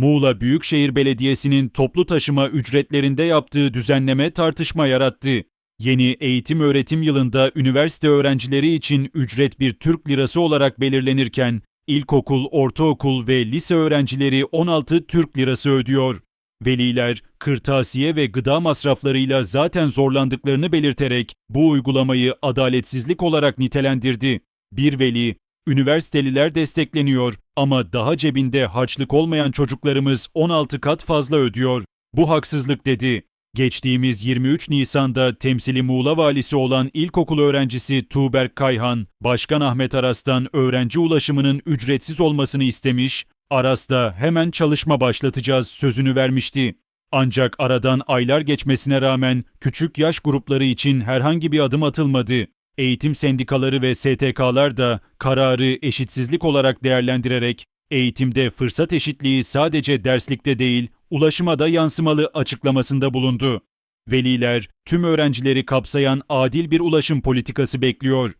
Muğla Büyükşehir Belediyesi'nin toplu taşıma ücretlerinde yaptığı düzenleme tartışma yarattı. Yeni eğitim öğretim yılında üniversite öğrencileri için ücret bir Türk lirası olarak belirlenirken, ilkokul, ortaokul ve lise öğrencileri 16 Türk lirası ödüyor. Veliler, kırtasiye ve gıda masraflarıyla zaten zorlandıklarını belirterek bu uygulamayı adaletsizlik olarak nitelendirdi. Bir veli, üniversiteliler destekleniyor ama daha cebinde harçlık olmayan çocuklarımız 16 kat fazla ödüyor. Bu haksızlık dedi. Geçtiğimiz 23 Nisan'da temsili Muğla valisi olan ilkokul öğrencisi Tuğberk Kayhan, Başkan Ahmet Aras'tan öğrenci ulaşımının ücretsiz olmasını istemiş, Aras da hemen çalışma başlatacağız sözünü vermişti. Ancak aradan aylar geçmesine rağmen küçük yaş grupları için herhangi bir adım atılmadı. Eğitim sendikaları ve STK'lar da kararı eşitsizlik olarak değerlendirerek eğitimde fırsat eşitliği sadece derslikte değil, ulaşıma da yansımalı açıklamasında bulundu. Veliler tüm öğrencileri kapsayan adil bir ulaşım politikası bekliyor.